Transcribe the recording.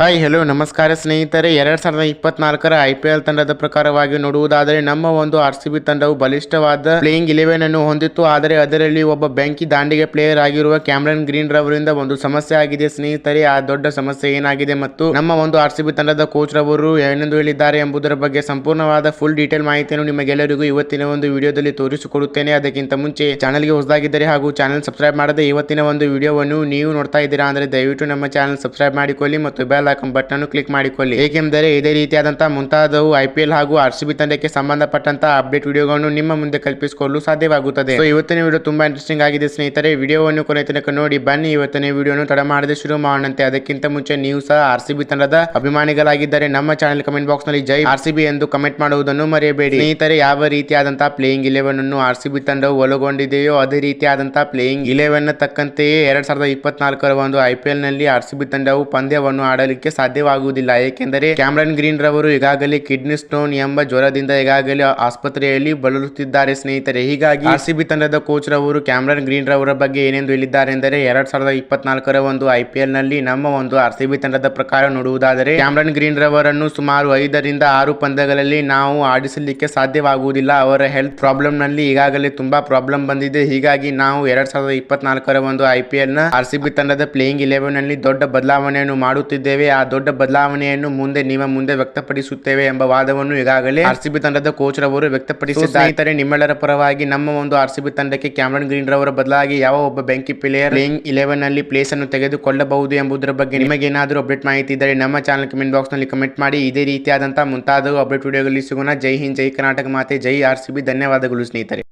Hi hello ನಮಸ್ಕಾರ ಸ್ನೇಹಿತರೆ. ಎರಡು ಸಾವಿರದ ಇಪ್ಪತ್ನಾಲ್ಕರ ಐ ಪಿ ಎಲ್ ತಂಡದ ಪ್ರಕಾರವಾಗಿ ನೋಡುವುದಾದರೆ, ನಮ್ಮ ಒಂದು ಆರ್ ಸಿ ಬಿ ತಂಡವು ಬಲಿಷ್ಠವಾದ ಪ್ಲೇಯಿಂಗ್ ಇಲೆವೆನ್ ಅನ್ನು ಹೊಂದಿತ್ತು. ಆದರೆ ಅದರಲ್ಲಿ ಒಬ್ಬ ಬೆಂಕಿ ದಾಂಡಿಗೆ ಪ್ಲೇಯರ್ ಆಗಿರುವ ಕ್ಯಾಮ್ರನ್ ಗ್ರೀನ್ ರವರಿಂದ ಒಂದು ಸಮಸ್ಯೆ ಆಗಿದೆ. ಸ್ನೇಹಿತರೆ, ಆ ದೊಡ್ಡ ಸಮಸ್ಯೆ ಏನಾಗಿದೆ ಮತ್ತು ನಮ್ಮ ಒಂದು ಆರ್ ಸಿ ಬಿ ತಂಡದ ಕೋಚ್ ರವರು ಏನೆಂದು ಹೇಳಿದ್ದಾರೆ ಎಂಬುದರ ಬಗ್ಗೆ ಸಂಪೂರ್ಣವಾದ ಫುಲ್ ಡೀಟೇಲ್ ಮಾಹಿತಿಯನ್ನು ನಿಮಗೆಲ್ಲರಿಗೂ ಇವತ್ತಿನ ಒಂದು ವಿಡಿಯೋದಲ್ಲಿ ತೋರಿಸಿಕೊಡುತ್ತೇನೆ. ಅದಕ್ಕಿಂತ ಮುಂಚೆ ಚಾನಲ್ಗೆ ಹೊಸದಾಗಿದ್ದರೆ ಹಾಗೂ ಚಾನಲ್ ಸಬ್ಸ್ಕ್ರೈಬ್ ಮಾಡದೆ ಇವತ್ತಿನ ಒಂದು ವಿಡಿಯೋವನ್ನು ನೀವು ನೋಡ್ತಾ ಇದ್ದೀರಾ ಅಂದ್ರೆ ದಯವಿಟ್ಟು ನಮ್ಮ ಚಾನಲ್ ಸಬ್ಸ್ಕ್ರೈಬ್ ಮಾಡಿಕೊಳ್ಳಿ ಮತ್ತು ಬೆಲ್ ಐಕಾನ್ ಬಟನ್ ಕ್ಲಿಕ್ ಮಾಡಿಕೊಳ್ಳಿ. ಏಕೆಂದರೆ ಇದೇ ರೀತಿಯಾದಂತಹ ಮುಂತಾದವು ಐ ಹಾಗೂ ಆರ್ ಸಿ ಬಿ ತಂಡಕ್ಕೆ ಸಂಬಂಧಪಟ್ಟಂತಹ ಅಪ್ಡೇಟ್ ವಿಡಿಯೋಗಳನ್ನು ನಿಮ್ಮ ಮುಂದೆ ಕಲ್ಪಿಸಿಕೊಳ್ಳಲು ಸಾಧ್ಯವಾಗುತ್ತದೆ. ಇವತ್ತಿನ ವಿಡಿಯೋ ತುಂಬಾ ಇಂಟ್ರೆಸ್ಟಿಂಗ್ ಆಗಿದೆ ಸ್ನೇಹಿತರೆ. ವಿಡಿಯೋವನ್ನು ಕೊನೆ ತನಕ ನೋಡಿ ಬನ್ನಿ. ಇವತ್ತಿನ ವಿಡಿಯೋನು ತಡ ಮಾಡದೆ ಶುರು ಮಾಡೋಣಂತೆ. ಅದಕ್ಕಿಂತ ಮುಂಚೆ ನೀವು ಸಹ ಆರ್ ಸಿ ಬಿ ತಂಡದ ಅಭಿಮಾನಿಗಳಾಗಿದ್ದರೆ ನಮ್ಮ ಚಾನಲ್ ಕಮೆಂಟ್ ಬಾಕ್ಸ್ನಲ್ಲಿ ಜೈ ಆರ್ ಸಿ ಬಿ ಎಂದು ಕಮೆಂಟ್ ಮಾಡುವುದನ್ನು ಮರೆಯಬೇಡಿ. ಸ್ನೇಹಿತರೆ, ಯಾವ ರೀತಿಯಾದಂತಹ ಪ್ಲೇಯಿಂಗ್ ಇಲೆವೆನ್ ಅನ್ನು ಆರ್ ಸಿ ಬಿ ತಂಡವು ಒಳಗೊಂಡಿದೆಯೋ ಅದೇ ರೀತಿಯಾದಂತಹ ಪ್ಲೇಯಿಂಗ್ ಇಲೆವೆನ್ ತಕ್ಕಂತೆಯೇ ಎರಡ್ ಸಾವಿರದ ಇಪ್ಪತ್ನಾಲ್ಕರ ಒಂದು ಐಪಿಎಲ್ನಲ್ಲಿ ಆರ್ ಸಿ ಬಿ ತಂಡವು ಪಂದ್ಯವನ್ನು ಆಡಲಿಕ್ಕೆ ಸಾಧ್ಯವಾಗುವುದಿಲ್ಲ. ಏಕೆಂದರೆ ಕ್ಯಾಮ್ರನ್ ಗ್ರೀನ್ ರವರು ಈಗಾಗಲೇ ಕಿಡ್ನಿ ಸ್ಟೋನ್ ಎಂಬ ಜ್ವರದಿಂದ ಈಗಾಗಲೇ ಆಸ್ಪತ್ರೆಯಲ್ಲಿ ಬಳಲುತ್ತಿದ್ದಾರೆ ಸ್ನೇಹಿತರೆ. ಹೀಗಾಗಿ ಆರ್ಸಿಬಿ ತಂಡದ ಕೋಚ್ ರವರು ಕ್ಯಾಮ್ರನ್ ಗ್ರೀನ್ ರವರ ಬಗ್ಗೆ ಏನೆಂದು ಹೇಳಿದ್ದಾರೆ ಎಂದರೆ ಎರಡ್ ಸಾವಿರದ ಇಪ್ಪತ್ನಾಲ್ಕರ ಒಂದು ಐಪಿಎಲ್ನಲ್ಲಿ ನಮ್ಮ ಒಂದು ಆರ್ಸಿಬಿ ತಂಡದ ಪ್ರಕಾರ ನೋಡುವುದಾದರೆ, ಕ್ಯಾಮ್ರನ್ ಗ್ರೀನ್ ರವರನ್ನು ಸುಮಾರು ಐದರಿಂದ ಆರು ಪಂದ್ಯಗಳಲ್ಲಿ ನಾವು ಆಡಿಸಲಿಕ್ಕೆ ಸಾಧ್ಯವಾಗುವುದಿಲ್ಲ. ಅವರ ಹೆಲ್ತ್ ಪ್ರಾಬ್ಲಮ್ನಲ್ಲಿ ಈಗಾಗಲೇ ತುಂಬಾ ಪ್ರಾಬ್ಲಮ್ ಬಂದಿದೆ. ಹೀಗಾಗಿ ನಾವು ಎರಡ್ ಸಾವಿರದ ಇಪ್ಪತ್ನಾಲ್ಕರ ಒಂದು ಐಪಿಎಲ್ನ ಆರ್ಸಿಬಿ ತಂಡದ ಪ್ಲೇಯಿಂಗ್ ಇಲೆವೆನ್ನಲ್ಲಿ ದೊಡ್ಡ ಬದಲಾವಣೆಯನ್ನು ಮಾಡುತ್ತಿದ್ದೇವೆ. ಆ ದೊಡ್ಡ ಬದಲಾವಣೆಯನ್ನು ಮುಂದೆ ನಿಮ್ಮ ಮುಂದೆ ವ್ಯಕ್ತಪಡಿಸುತ್ತೇವೆ ಎಂಬ ವಾದವನ್ನು ಈಗಾಗಲೇ ಆರ್ಸಿಬಿ ಸಿ ಬಿ ತಂಡದ ಕೋಚ್ ರವರು ವ್ಯಕ್ತಪಡಿಸಿದ್ದಾರೆ. ಸ್ನೇಹಿತರೆ ನಿಮ್ಮೆಲ್ಲರ ಪರವಾಗಿ ನಮ್ಮ ಒಂದು ಆರ್ಸಿಬಿ ಸಿ ಬಿ ತಂಡಕ್ಕೆ ಕ್ಯಾಮ್ರನ್ ಗ್ರೀನ್ ರವರ ಬದಲಾಗಿ ಯಾವ ಒಬ್ಬ ಬೆಂಕಿ ಪ್ಲೇಯರ್ ಪ್ಲೇಯಿಂಗ್ ಇಲೆವೆನ್ನಲ್ಲಿ ಪ್ಲೇಸ್ ಅನ್ನು ತೆಗೆದುಕೊಳ್ಳಬಹುದು ಎಂಬುದರ ಬಗ್ಗೆ ನಿಮಗೆ ಏನಾದರೂ ಅಪ್ಡೇಟ್ ಮಾಹಿತಿ ಇದ್ದರೆ ನಮ್ಮ ಚಾನಲ್ ಕಮೆಂಟ್ ಬಾಕ್ಸ್ನಲ್ಲಿ ಕಮೆಂಟ್ ಮಾಡಿ. ಇದೇ ರೀತಿಯಾದಂತಹ ಮುಂತಾದ ಅಪ್ಡೇಟ್ ವಿಡಿಯೋಗಳಲ್ಲಿ ಸಿಗೋಣ. ಜೈ ಹಿಂದ್ ಜೈ ಕರ್ನಾಟಕ ಮಾತೆ. ಜೈ ಆರ್ಸಿಬಿ. ಸಿ ಬಿ ಧನ್ಯವಾದಗಳು ಸ್ನೇಹಿತರೆ.